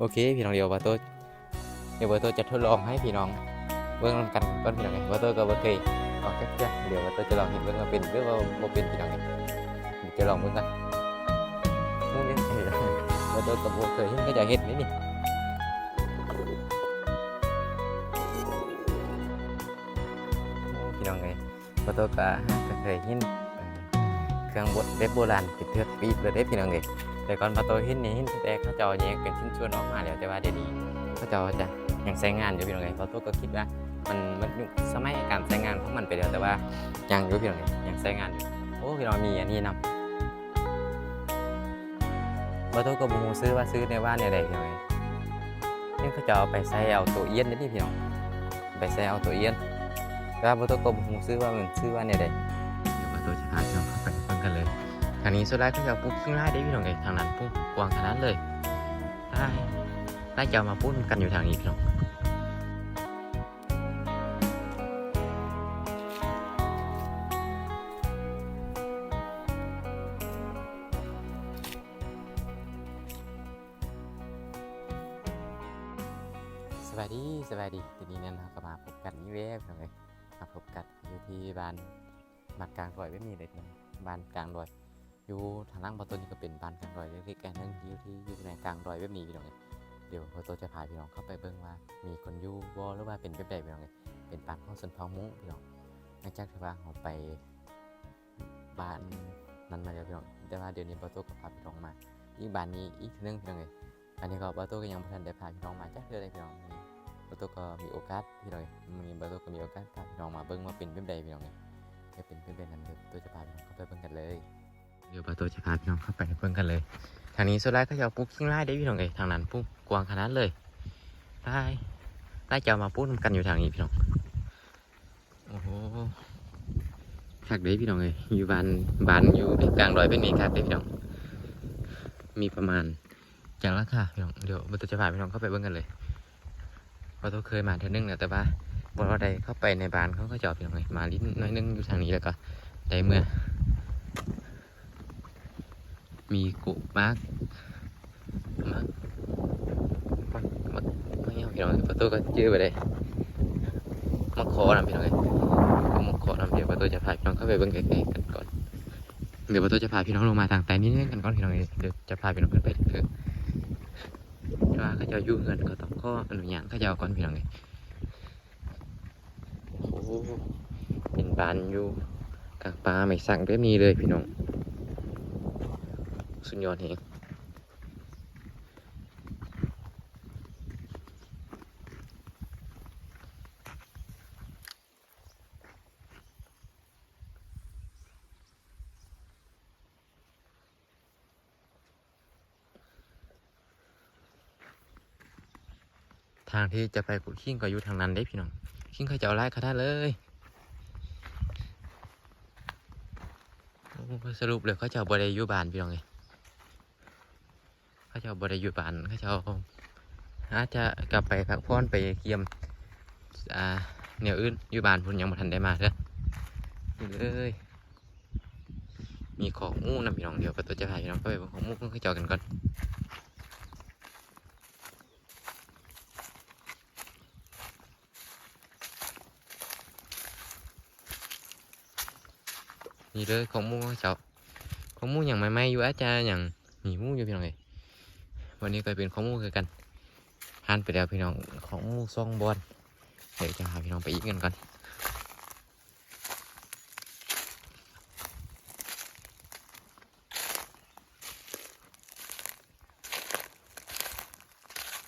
โอเค พี่น้องเดี๋ยวบาโต้เดี๋ยวบาโต้จะทดลองให้พี่น้องเบิ่งกันก่อนพี่น้องไงบาโต้ก็บ่เคยลองจักเทื่อเดี๋ยวบาโต้จะลองเห็นเบิ่งว่าเป็นหรือว่าบ่เป็นพี่น้องไงเดี๋ยวจะลองเบิ่งกันมูนี่เฮ้ยบาโต้ก็บ่เคยเห็นเขาจะเฮ็ดนี่นี่โอ้พี่น้องไงบาโต้ก็ก็เคยเห็นเอ่อเครื่องบดเบ็ดโบราณเป็นเทือกปีบเลยเด้พี่น้องไง แต่ก่อนพอโตเห็นนี่เห็นแต่เขาจะแยกเป็นชิ้นส่วนออกมาแล้วแต่ว่าเดี๋ยวนี้เขาจะจะยังใช้งานอยู่พี่น้องไงพอโตก็คิดว่ามันมันยุคสมัยการใช้งานของมันไปแล้วแต่ว่ายังอยู่พี่น้องไงยังใช้งานอยู่โอ้พี่น้องมีอันนี้นำพอโตก็บูซื้อว่าซื้อในว่าเนี่ยใดพี่น้องไงนี่เขาจะเอาไปใส่เอาตัวเอี้ยนนี่พี่น้องไปใส่เอาตัวเอี้ยนแต่ว่าพอโตก็บูซื้อว่ามันซื้อว่าเนี่ยใดเดี๋ยวพอโตจะพาางนี้โซล่าก็จะปุ๊บขึ้นไล่ได้พี่น้องเองทางนั้นปุ๊บกวางขนาดเลยได้ได้จะเอมาปุ้นกันอยู่ทางนี้พี่น้องสวัสดีสวัสดีทีนี้เนี่ยนะครับก็มาพบกันนี่เว้ยพี่น้องเองมาพบกันอยู่ที่บ้านบ้านกลางดอยไม่มีเลยน้องบ้านกลางดอย อยู่ทางล่างประตูนี่ก็เป็นบ้านกลางดอยเล็กๆแกนึงอยู่ที่อยู่ในกลางดอยแบบนี้พี่น้องเอ้ยเดี๋ยวประตูจะพาพี่น้องเข้าไปเบิ่งว่า มีคนอยู่บ่หรือว่าเป็นแบบใดพี่น้องเอ้ยเป็นบ้านของชนเผ่ามุ้งพี่น้องหลังจากที่ว่าเราไปบ้านนั้นมาแล้วพี่น้องแต่ว่าเดี๋ยวนี้ประตูก็พาพี่น้องมา อีกบ้านนี้อีกทีนึงพี่น้องเอ้ยอันนี้ก็ประตูก็ยังบ่ทันได้พาพี่น้องมาจักเทื่อเลยพี่น้องนี้ประตูก็มีโอกาสพี่น้องมีประตูก็มีโอกาสพาพี่น้องมาเบิ่งว่าเป็นแบบใดพี่น้องเอ้ยจะเป็นแบบใดนั้นเดี๋ยวประตูจะพาพี่น้องเข้าไปเบิ่งกันเลย เดี๋ยวประตูจะพาพี่น้องเข้าไปเพิ่งกันเลย ทางนี้โซล่าก็จะปุ๊กขิ้งไล่ได้พี่น้องเอ้ยทางนั้นปุ๊กกวางขนาดเลยไล่ไล่จะเอามาปุ๊กกันอยู่ทางนี้พี่น้อง โอ้โหคักเด้พี่น้องเอ้ยอยู่บ้านบ้านอยู่กลางดอยเป็นนี่คักเด้พี่น้อง มีประมาณจากราคาพี่น้อง เดี๋ยวประตูจะพาพี่น้องเข้าไปเบิ่งกันเลยประตูเคยมาเท่านึงแล้วแต่ว่าบนว่าใดเข้าไปในบ้านเขาก็จอดพี่น้องเอยมาลิ้นน้อยนึงอยู่ทางนี้แล้วก็ได้เมื่อ มีกุมากมากมากมากไม่เอาพี่น้องประตูก็จื้อไปเลยมาขอนำพี่น้องเลยก็มาขอนำเดี๋ยวประตูจะพาพี่น้องเข้าไปเบิ่งใกล้ๆกันก่อนเดี๋ยวประตูจะพาพี่น้องลงมาทางใต้นี้กันก่อนพี่น้องเลยเดี๋ยวจะพาพี่น้องขึ้นไปถึงว่าเขาจะอยู่เงินก็ต้องข้ออนุญาตเขาจะเอาก่อนพี่น้องเลยโอ้เป็นบานอยู่กลางป่าไม่สั่งแบบนี้เลยพี่น้อง สุดยอดเองทางที่จะไปกุดขิ้งก็อยู่ทางนั้นได้พี่น้องขิ้งเขาจะเอาไล่เขาได้เลยสรุปเลยเขาจะเอาบริยุบานพี่น้องเลย เขาเจะบริยุบานเขาเจะอาจจะกลับไปพักผ่อนไปเกี่ยมอ่าแนวอื่นอยู่บ้านพุ่นยังบ่ทันได้มาเด้อนี่เลยมีของหมูนำพี่น้องเดี๋ยวประตูจะพาพี่น้องไปเบิ่งของหมูของเขาเจ้ากันก่อนนี่เลยของมูของเขาเจ้าของมูอย่างใหม่อยู่อาจจะอย่างมีหมูอยู่พี่น้องเอ้ย วันนี้ก็เป็นของมูคือกันหันไปแล้วพี่น้องของมูซองบอลเดี๋ยวจะหาพี่น้องไปอีกกันก่อน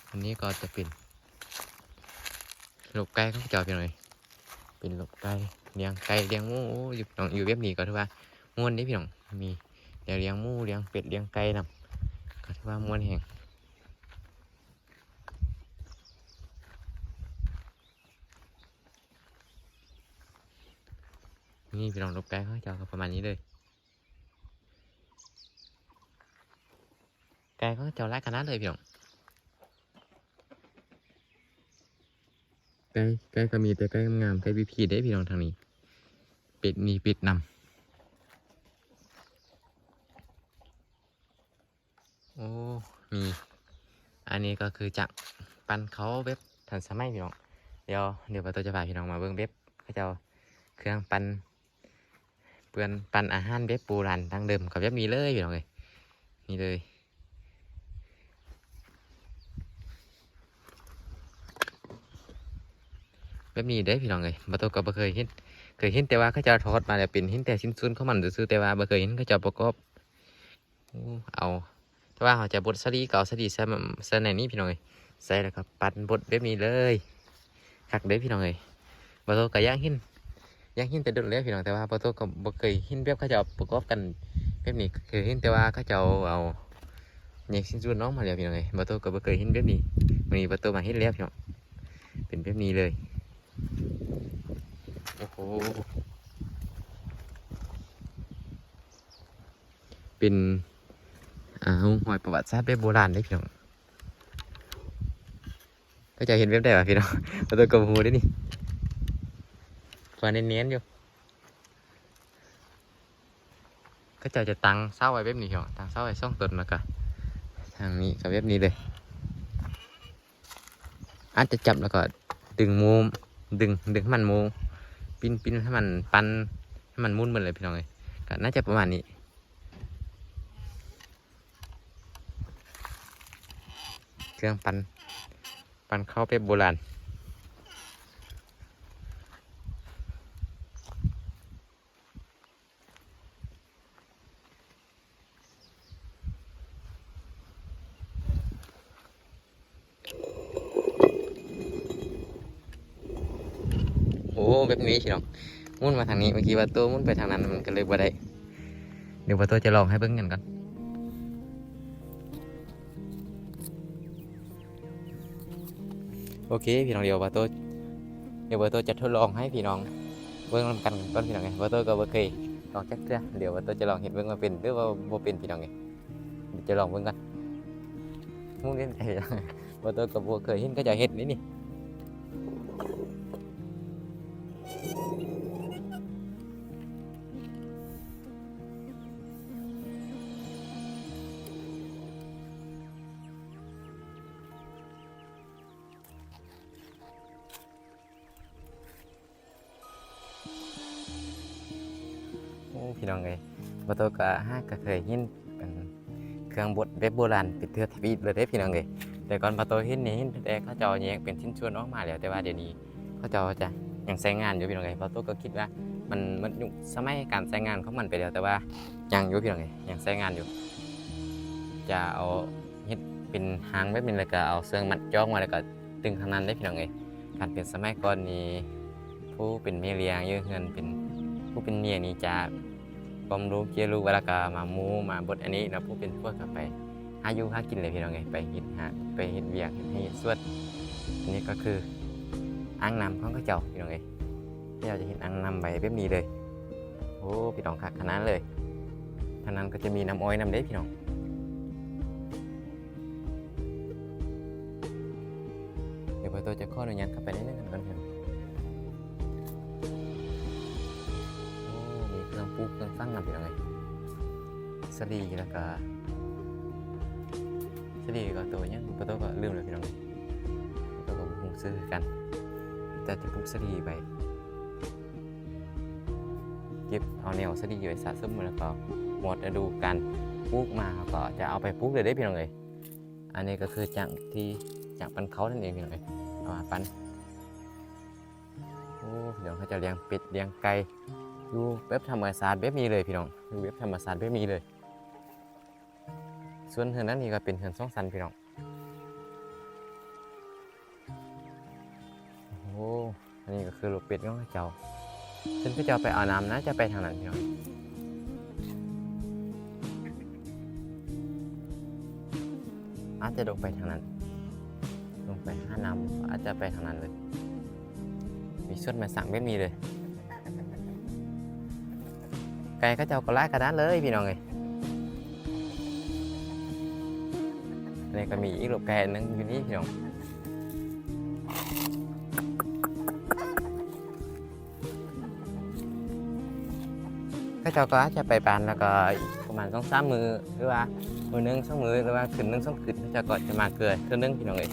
อันนี้ก็จะเป็นลูกไก่ของเจ้าพี่น้องเอ้ยเป็นลูกไก่เลี้ยงไก่เลี้ยงมูโอ้ยู่น้องอยู่แบบนี้ก็ถือว่าม่วนนี่พี่น้องมีเดี๋ยวเลี้ยงมูเลี้ยงเป็ดเลี้ยงไก่นำก็ถือว่าม่วนแห่ง นี่พี่น้องลบแป้งเขาจะเอาประมาณนี้เลยไก่เขาจะเอาไล่ขนาดเลยพี่น้องไก่ไก่ก็มีแต่ไก่งามๆไก่พีพีได้พี่น้องทางนี้ ปิดนี่ปิดนำโอ้มีอันนี้ก็คือจากปันเขาเว็บทันสมัยพี่น้องเดี๋ยวเดี๋ยวประตูจะพาพี่น้องมาเบิ่งเว็บเขาเจะเครื่องปัน เปือนปันอาหารเว็บโบราณดั้งเดิมกับเว็บนี้เลยพี่น้องเลยนี่เลยแบบนี้ได้พี่น้องเลยประตูก็บ่เคยเห็นเคยเห็นแต่ว่าเขาจะทอดมาแล้วเป็นเห็นแต่ชิ้นส่วนของมันซื่อแต่ว่าบ่เคยเห็นเขาจะประกอบเอาแต่ว่าเขาจะบดสลีก็เอาสลีใส่ใส่ในนี้พี่น้องเลยใส่แล้วก็ปั่นบดแบบนี้เลยคักเด้พี่น้องเลยประตูก็ย่างเห็น ย่างเห็นแต่โดนแล้วพี่น้องแต่ว่าประตูก็บ่เคยเห็นแบบเขาเจะประกอบกันแบบนี้เคยเห็นแต่ว่าเขาจะเอาแยชิ้นส่วนน้องมาแล้วพี่น้องเลยประตูก็บ่เคยเห็นแบบนี้วันนี้ประตูมาเห็นแล้วพี่น้องเป็นแบบนี้เลยโอ้โหเป็นอ่าหอยประวัติศาสตร์แบบโบราณได้พี่น้องก็จะเห็นเว็บได้ป่ะพี่น้องประตูกบหูได้นี่ ฟันเนียนๆอยู่ก็จะจะตังเศร้าไว้เว็บนี้พี่น้องตังเศร้าไว้ซ่องตนแล้วก็ทางนี้กับเว็บนี้เลยอาจจะจับแล้วก็ดึงมุมดึงดึงให้มันมูปิ้นปิ้นให้มันปันให้มันมุ่นเหมือนเลยพี่น้องเลยก็น่าจะประมาณนี้เครื่องปันปันเข้าวแบบโบราณ โอ้แบบนี้พี่น้องมุนมาทางนี้เมื่อกี้ว่าตัวมุนไปทางนั้นมันก็เลยบ่ได้เดี๋ยวว่าตัวจะลองให้เบิ่งกันก่อนโอเคพี่น้องเดี๋ยวบาโต้เดี๋ยวบาโต้จะทดลองให้พี่น้องเบิ่งนกันก่อนพี่น้องไงบาโต้ก็บ่เคยลองจักเทื่อเดี๋ยวบาโต้จะลองเห็นเบิ่งว่าเป็นหรือว่าบ่เป็นพี่น้องไงเดี๋ยวจะลองเบิ่งกันมุ้งเล่นใจบาโต้ก็บ่เคยเห็นก็จะเฮ็ดนี่นี่ บาโตก็ฮะก็เคยเห็นเป็นเครื่องบดเว็บโบราณเป็นเทือทวีเลยเด้พี่น้องไงแต่ก่อนบาโตเห็นนี่เห็นแต่เขาจาแยกเป็นชิ้นส่วนออกมาแล้วแต่ว่าเดี๋ยวนี้เขาจาจะยังใช้งานอยู่พี่น้องไงบาโตก็คิดว่ามันมันยุคสมัยการใช้งานของมันไปแล้วแต่ว่ายังอยู่พี่น้องไงยังใช้งานอยู่ จะเอาเฮ็ดเป็นหางแบบนี้แล้วก็เอาเสื้อมัดจ้องมาแล้วก็ตึงข้างนั้นได้พี่น้องไงการเป็นสมัยก่อนนี้ผู้เป็นเมียเลี้ยงเยอะเงินเป็นผู้เป็นเมียนี่จะ บำรุงเกียร์ลูกเวลาก็มามูมาบดอันนี้แล้วผู้เป็นพวกก็ไปหาอยุหากินเลยพี่น้องไงไปเฮ็ดหาไปเฮ็ดเวียกให้สวดอันนี้ก็คืออ่างน้ำของเขาเจ้าพี่น้องไงที่เราจะเห็นอ่างน้ำใบแบบนี้เลยโอ้พี่น้องคักขนาดเลยทางนั้นก็จะมีน้ำอ้อยน้ำเด็ดพี่น้องเดี๋ยวไปตัวจะข้ออนุญาตเข้าไปในนั้นกันก่อนเถอะ นำพี่น้องเลยสลีแล้วก็สลีก็ตัวยังประตูก็ลืมเลยพี่น้องเลยประตูก็คงซื้อกัน แต่จะปลูกสลีไปเก็บเอาแนวสดีไว้สะสมแล้วก็หมดฤดูการปลูกมาก็จะเอาไปปลูกเลยได้พี่น้องเลยอันนี้ก็คือจากที่จากปันเขานั่นเองพี่น้องเลยเอามาปันโอ้พี่น้องเขาจะเลี้ยงเป็ดเลี้ยงไก่ อยู่เว็บธรรมศาสตร์แบบนี้เลยพี่น้องอยู่เว็บธรรมศาสตร์แบบนี้เลย ส่วนเฮือนนั้นนี่ก็เป็นเฮือนสองสันพี่น้องโอ้อันนี้ก็คือลูกเป็ดของเขาเจ้าฉันก็จะเอาไปเอาน้ำนะจะไปทางนั้นพี่น้องอาจจะลงไปทางนั้น ลงไปห้าน้ำอาจจะไปทางนั้นเลย มีชุดมาสั่งแบบนี้เลย ไก่ก็จะเอากระไลกระดานเลยพี่น้องเลยนนี้ก็มีอีกลูกไก่นึงอยู่นี่พี่น้องก็เจ้าก็จจะไปปานแล้วก็ประมาณต้องสามมือหรือว่ามือหนึงสองมือหรือว่าขึ้นหนึงสองขึ้นเขาเจะก็จะมาเกลือเท่านึงพี่น้องเอ้ย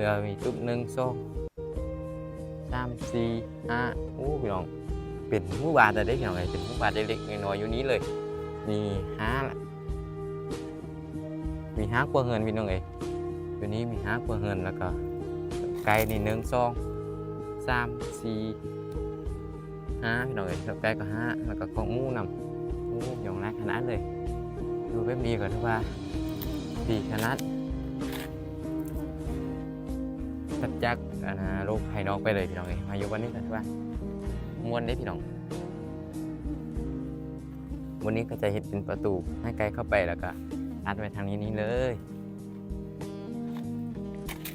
สรุปแล้วมีจุดหนึ่งสองสามสี่ห้าโอ้พี่น้องเป็นหมู่บ้านแต่เด็กอย่างไรเป็นหมู่บ้านเล็กๆน้อยๆอยู่นี้เลย มีห้าละมีห้ากว่าเงินพี่น้องเอ้ยอยู่นี้มีห้ากว่าเงินแล้วก็ไกลนี่หนึ่งสองสามสี่ห้าพี่น้องเอ้ยแล้วไกลก็ห้าแล้วก็ของหมู่นำโอ้ยองแรกขนาดเลยดูแบบนี้ก่อนถือว่าดีขนาด ตัดจากอันนะโลกภายนอกไปเลยพี่น้องเอ้ยมายู่วันนี้ก็ถือว่ามวนได้พี่น้อง วันนี้ก็จะเห็นเป็นประตูให้ไกลเข้าไปแล้วก็อัดไว้ทางนี้นี้เลย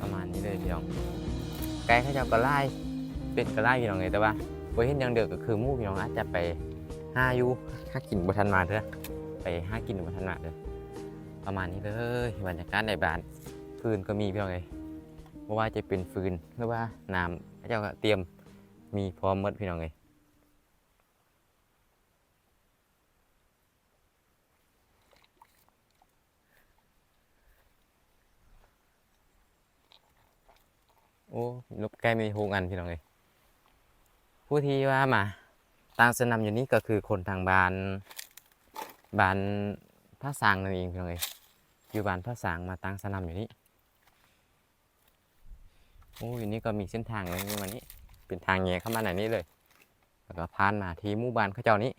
ประมาณนี้เลยพี่น้อง ไกลเขาเจะก็ไล่เป็นก็ไล่พี่น้องเลยแต่ว่าไว้เห็นอย่างเดียวก็คือมู่พี่น้องอาจจะไปห้าอยูห้ากินบัทันมาเถอะไปห้ากินบัทันมาเถอะประมาณนี้เลยบรรยากาศในบ้านฟืนก็มีพี่น้องเลย เพราะว่าจะเป็นฟืนหรือว่าน้ำเขาจ้าก็เตรียมมีพร้อมหมดพี่น้องเลยโอ้ลูกไก่มีหกอันพี่น้องเลยผู้ที่ว่ามาต่างสนำอยู่นี้ก็คือคนทางบ้านบ้านพระสางนั่นเองพี่น้องเลยอยู่บ้านพระสางมาตั้งสนำอยู่นี้ โอ้ยนี่ก็มีเส้นทางเลยนี่มานี้ เป็นทางแยเข้ามาในนี้เลย แล้วก็ผ่านมาที่หมู่บ้านเขาเจ้านี้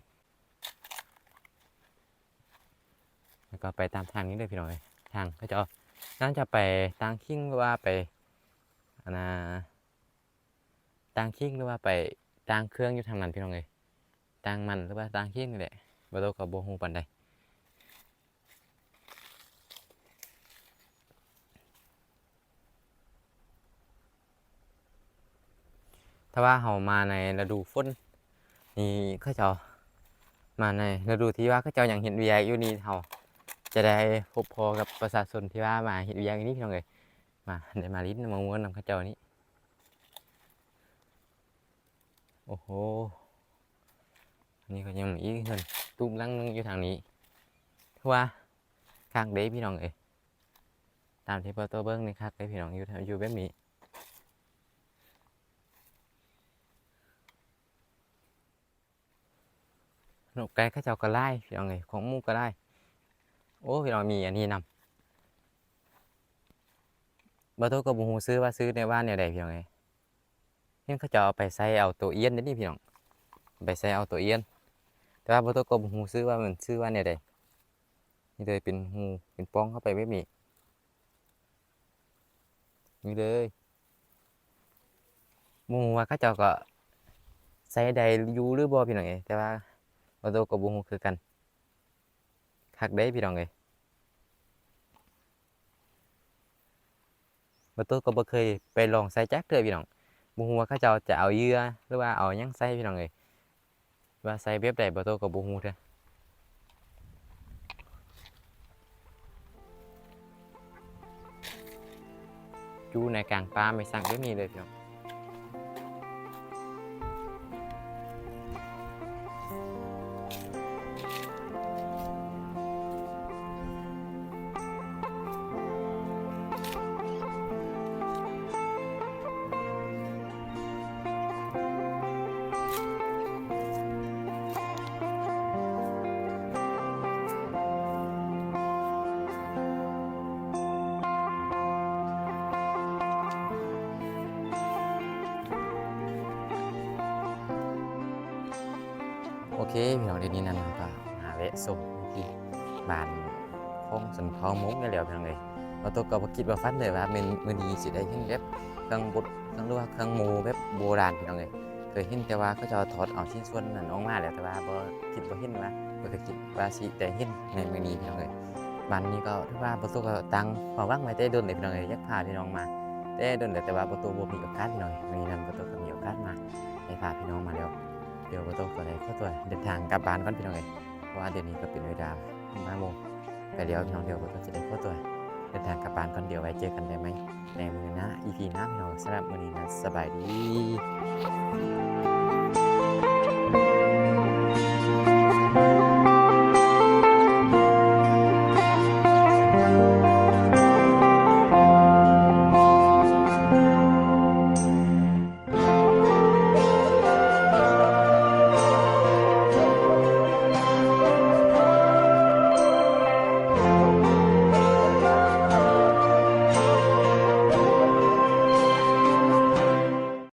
แล้วก็ไปตามทางนี้เลยพี่น้อยทางเขาเจ้าน่าจะไปตางคิงหรือว่าไปอันนะตางคิงหรือว่าไปตางเครื่องอยู่ทางนั้นพี่น้องเลยตางมันหรือว่าตางคิงนี่แหละบ่โตกับโบฮูปันใด ถ้าว่าเขามาในฤดูฝนนี่เขาเจ้ามาในฤดูที่ว่าเขาเจ้าอย่างเห็นเวียกอยู่นี่เขาจะได้พบพอกับประชาชนที่ว่ามาเห็นเวียกอยู่นี่พี่น้องเลยมาได้มาลิ้นมาม้วนนำเขาเจ้านี้โอ้โหนนี้ก็ยังมีเงินตุ้มลังนึงอยู่ทางนี้เพราะว่าคักเด้พี่น้องเอ้ยตามที่เปิดตัวเบิ้งนี่คักเด้พี่น้องอยู่แถวอยู่แบบนี้ นกไก่ข้าเจ้าก็ไล่พี่น้องเอ้ยของมูก็ไล่โอ้พี่น้องมีอันนี้นำบาโตก็บ่ฮู้ซื้อว่าซื้อในบ้านเนี่ยใดพี่น้องเอ้ยเห็นเขาเจ้าเอาไปใส่เอาตัวเอียนเด้นี่พี่น้องไปใส่เอาตัวเอียน แต่ว่าบาโตก็บ่ฮู้ซื้อว่ามันซื้อว่าเนี่ยใดนี่เลยเป็นหูเป็นป้องเข้าไปแบบนี้นี่เลยหมูว่าเขาเจ้าก็ใส่ใดอยู่หรือบ่พี่น้องเอแต่ว่า บาโตกับบูฮูคือกันคักได้พี่น้องเลยบาโตก็บ่เคยไปลองใส่จักเทื่อพี่น้องบูฮูว่าเขาเจ้าจะเอาเหยื่อหรือว่าเอาหยังใส่พี่น้องเลยว่าใส่แบบใดบาโตกับบูฮูเด้ออยู่ในกลางป่าไม่สั่งได้มีเลยพี่น้อง พี่น้องเดี๋ยวนี้นั่นก็หาแวะส่งที่บ้านคงสันทองมุกนี่แหล้วพี่น้องเลยเราตัวก็บ่คิดว่าฟันเลยว่ามันมื้อนี้สิได้เห็นแบบเครื่องบดเครื่องหรือว่าเครื่องมูแบบโบราณพี่น้องเลยเคยเห็นแต่ว่าเขาจะเอาถอดเอาชิ้นส่วนนั้นออกมาแล้วแต่ว่าบ่คิดบ่เห็นว่าบ่เคยคิดว่าสิได้เห็นในมื้อนี้พี่น้องเลยบ้านนี้ก็ถือว่าประตูก็ตั้งความหวังไว้แต่โดนเลยพี่น้องเลยอยากพาพี่น้องมาแต่โดนแต่ว่าประตูบ่มีโอกาสพี่น้องมื้อนี้นั้นประตูก็มีโอกาสมาได้พาพี่น้องมาแล้ว เดี๋ยวก็ต้องก็ได้เข้าตัวเดินทางกลับบ้านก่อนพี่น้องเอ้ยเพราะว่าเดี๋ยวนี้ก็เป็นเวลาห้าโมงไปเดี๋ยวพี่น้องเดี๋ยวผมจะได้ข้อตัวเดินทางกลับบ้านก่อนเดี๋ยวไว้เจอกันได้ไหมในมือนะอีพีหน้าพี่น้องสำหรับมือนี้นะสบายดี